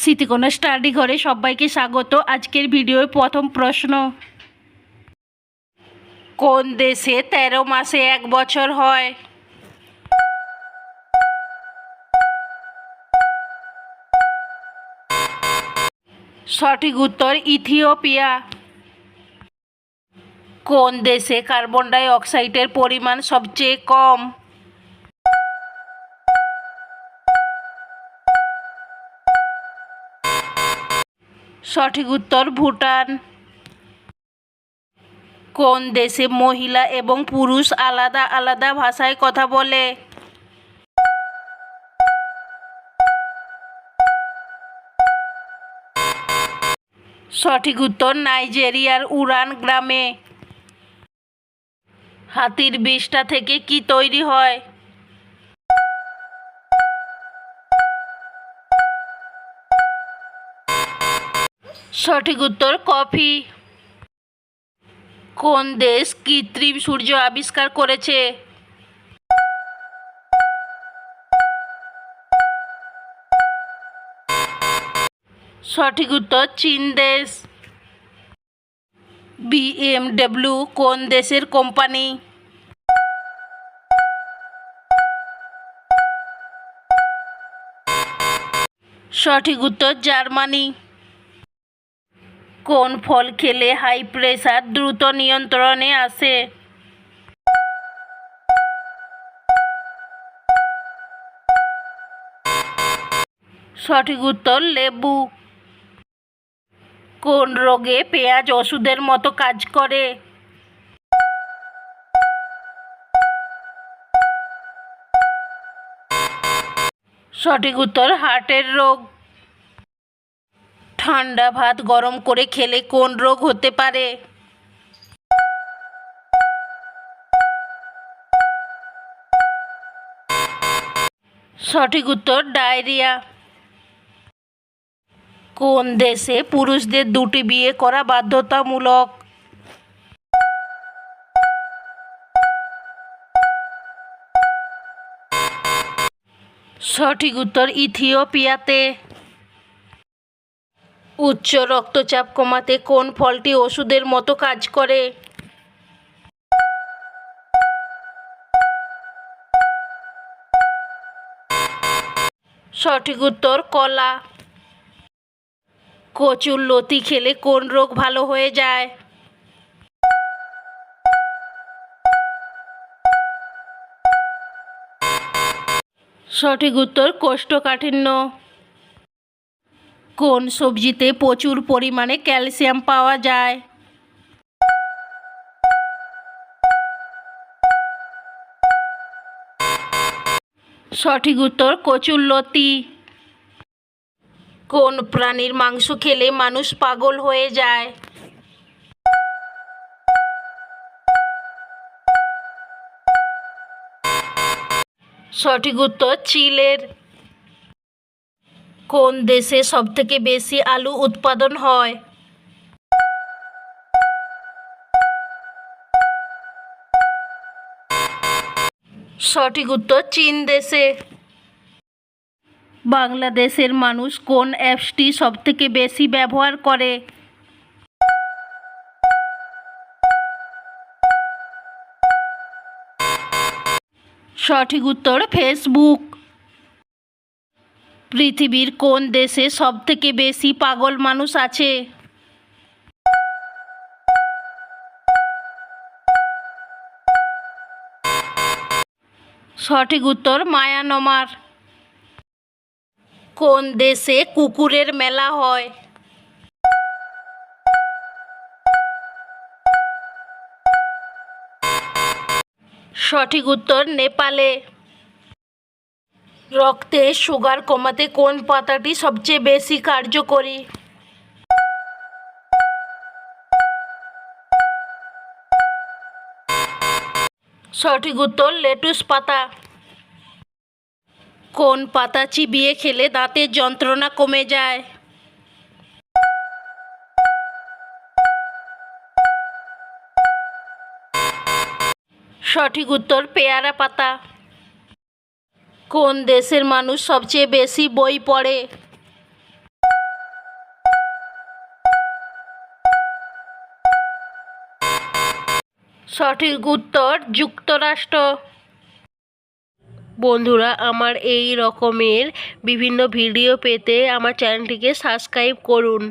স্মৃতিকোনা study ঘরে সবাইকে স্বাগত। আজকের ভিডিওর প্রথম প্রশ্ন। কোন দেশে তেরো মাসে এক বছর হয়? সঠিক উত্তর, ইথিওপিয়া। কোন দেশে কার্বন ডাই অক্সাইডের পরিমাণ সবচেয়ে কম? সঠিক উত্তর, ভুটান। কোন দেশে মহিলা এবং পুরুষ আলাদা আলাদা ভাষায় কথা বলে? সঠিক উত্তর, নাইজেরিয়ার উড়ান গ্রামে। হাতির বিষটা থেকে কি তৈরি হয়? সঠিক উত্তর, কফি। কোন দেশ কৃত্রিম সূর্য আবিষ্কার করেছে? সঠিক উত্তর, চীন দেশ। বিএমডব্লিউ কোন দেশের কোম্পানি? সঠিক উত্তর, জার্মানি। কোন ফল খেলে হাই প্রেশার দ্রুত নিয়ন্ত্রণে আসে? সঠিক উত্তর, লেবু। কোন রোগে পেঁয়াজ ওষুধের মতো কাজ করে? সঠিক উত্তর, হার্টের রোগ। ঠান্ডা ভাত গরম করে খেলে কোন রোগ হতে পারে? সঠিক উত্তর, ডায়রিয়া। কোন দেশে পুরুষদের দুটি বিয়ে করা বাধ্যতামূলক? সঠিক উত্তর, ইথিওপিয়াতে। উচ্চ রক্তচাপ কমাতে কোন ফলটি ওষুধের মতো কাজ করে? সঠিক উত্তর, কলা। কচুর লতি খেলে কোন রোগ ভালো হয়ে যায়? সঠিক উত্তর, কোষ্ঠকাঠিন্য। কোন সবজিতে প্রচুর পরিমাণে ক্যালসিয়াম পাওয়া যায়? সঠিক উত্তর কচুরলতি কোন প্রাণীর মাংস খেলে মানুষ পাগল হয়ে যায়? সঠিক উত্তর, চিলের। কোন দেশে সবথেকে বেশি আলু উৎপাদন হয়? সঠিক উত্তর, চীন দেশে। বাংলাদেশের মানুষ কোন অ্যাপসটি সবথেকে বেশি ব্যবহার করে? সঠিক উত্তর, ফেসবুক। পৃথিবীর কোন দেশে সবথেকে বেশি পাগল মানুষ আছে? সঠিক উত্তর, মায়ানমার। কোন দেশে কুকুরের মেলা হয়? সঠিক উত্তর, নেপালে। রক্তে সুগার কমাতে কোন পাতাটি সবচেয়ে বেশি কার্যকরী? সঠিক উত্তর, লেটুস পাতা। কোন পাতা চিবিয়ে খেলে দাঁতের যন্ত্রণা কমে যায়? সঠিক উত্তর, পেয়ারা পাতা। কোন দেশের মানুষ সবচেয়ে বেশি বই পড়ে? সঠিক উত্তর, যুক্তরাষ্ট্র। বন্ধুরা, আমার এই রকমের বিভিন্ন ভিডিও পেতে আমার চ্যানেলটিকে সাবস্ক্রাইব করুন।